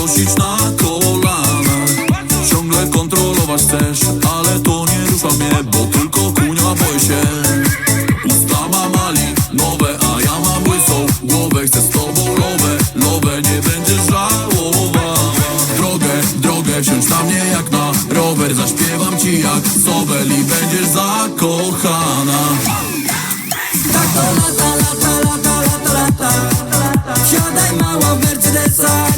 wrócić na kolana. Ciągle kontrolować też, ale to nie rusza mnie Bo tylko kunia boi się. Usta ma mali, nowe, a ja mam łysą Głowę chcę z tobą lowę, lowę nie będziesz żałowała. Drogę, drogę, wsiądź na mnie jak na rower. Zaśpiewam ci jak Sobel i będziesz zakochana w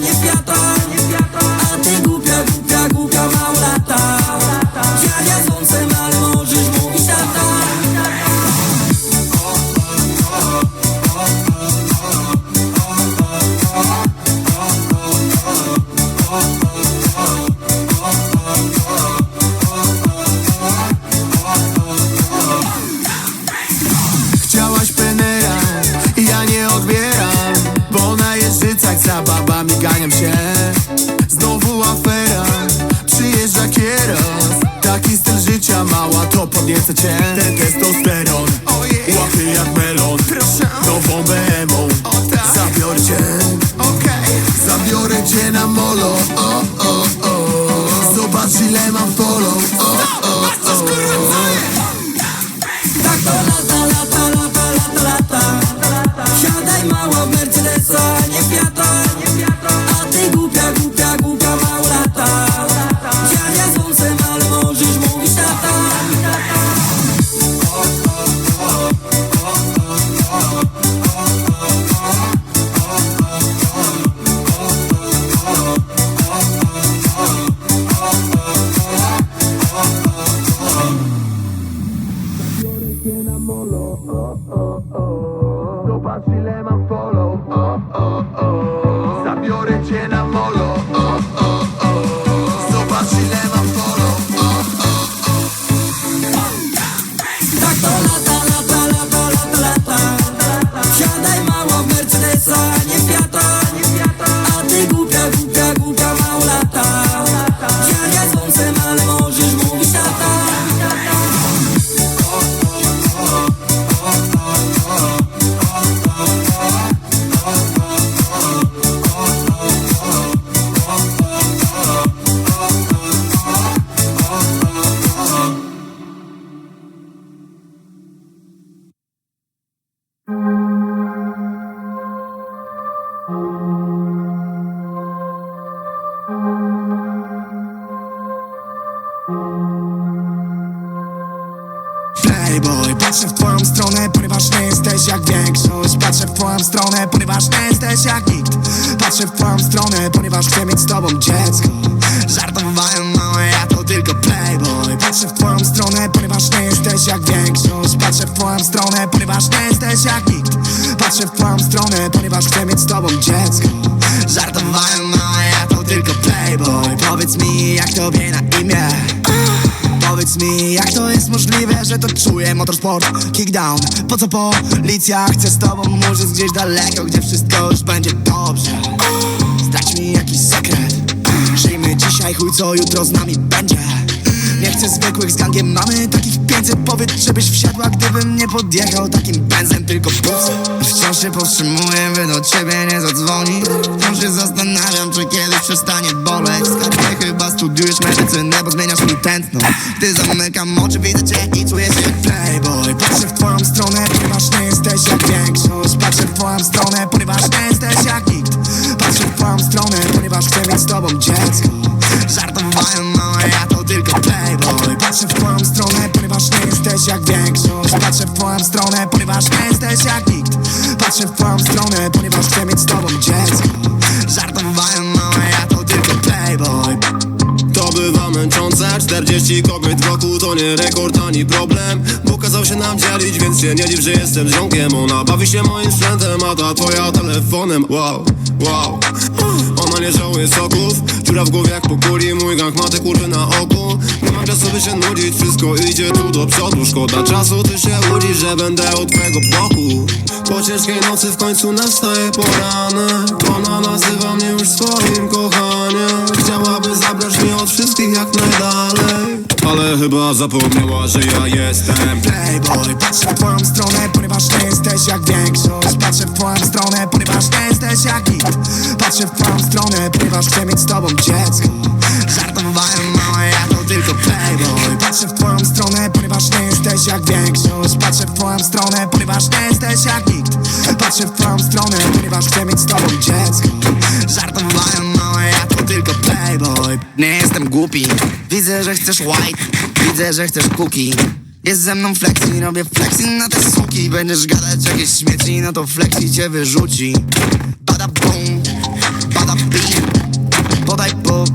to podnieca cię. Ten testosteron, łapy jak melon. Nową BM-ą, zabiorę cię. Zabiorę cię na molo, o, o, o. Zobacz ile mam follow, Zobacz ile patrzę w twoją stronę, ponieważ nie jesteś jak większość. Patrzę w twoją stronę, ponieważ nie jesteś jak nikt. Patrzę w twoją stronę, ponieważ chcę mieć z tobą dziecko. Żartowałem małe, ja to tylko playboy. Patrzę w twoją stronę, ponieważ nie jesteś jak większość. Patrzę w twoją stronę, ponieważ nie jesteś jak nikt. Patrzę w twoją stronę, ponieważ chcę mieć z tobą dziecko. Żartowałem małe, ja to tylko playboy. Powiedz mi, jak tobie na imię Powiedz mi, jak to jest możliwe, że to czuję motorsport? Kickdown, po co policja chce z tobą Może gdzieś daleko, gdzie wszystko już będzie dobrze? Zdać mi jakiś sekret. Żyjmy dzisiaj, chuj co jutro z nami będzie. Nie chcę zwykłych z gangiem, mamy takich 500 Powiedz, żebyś wsiadła, gdybym nie podjechał takim benzem, tylko pusem Wciąż się powstrzymuję, by do ciebie nie zadzwonić większość Patrzę w twoją stronę, ponieważ nie jesteś jak nikt. Patrzę w twoją stronę, ponieważ chcę mieć z tobą dziecko. Żartowałem małe, ja to tylko playboy. Patrzę w twoją stronę, ponieważ nie jesteś jak większość. Patrzę w twoją stronę, ponieważ nie jesteś jak nikt. Patrzę w twoją stronę, ponieważ chcę mieć z tobą dziecko. Żartowałem Bywa męczące 40 kobiet wokół to nie rekord ani problem. Bo kazał się nam dzielić, więc się nie dziw, że jestem ziomkiem. Ona bawi się moim sprzętem, a ta twoja telefonem. Wow, wow. Ona nie żałuje soków Dziura w głowie jak po kuli Mój gang ma te kurwy na oku. Nie mam czasu by się nudzić Wszystko idzie tu do przodu. Szkoda czasu, ty się łudzisz, że będę od twojego boku Po ciężkiej nocy w końcu nastaje poranek. Ona nazywa mnie już swoim kochaniem. Chciałaby zabrać mnie od wszystkich jak najdalej. Ale chyba zapomniała, że ja jestem. Playboy Patrzę w twoją stronę, ponieważ nie jesteś jak większość. Patrzę w twoją stronę, ponieważ nie jesteś jak nikt Patrzę Patrzę w twoją stronę, ponieważ chcę mieć z tobą dziecko. Żartowałem małe, ja to tylko playboy. Patrzę w twoją stronę, ponieważ nie jesteś jak większość. Patrzę w twoją stronę, Patrzę w twoją stronę, ponieważ chcę mieć z tobą dziecko. Żartowałem małe, ja to tylko playboy. Nie jestem głupi, widzę, że chcesz white. Widzę, że chcesz cookie. Jest ze mną flexi, robię flexi na te suki. Będziesz gadać jakieś śmieci, no to flexi cię wyrzuci. Bada boom, bada beat. Podaj puk,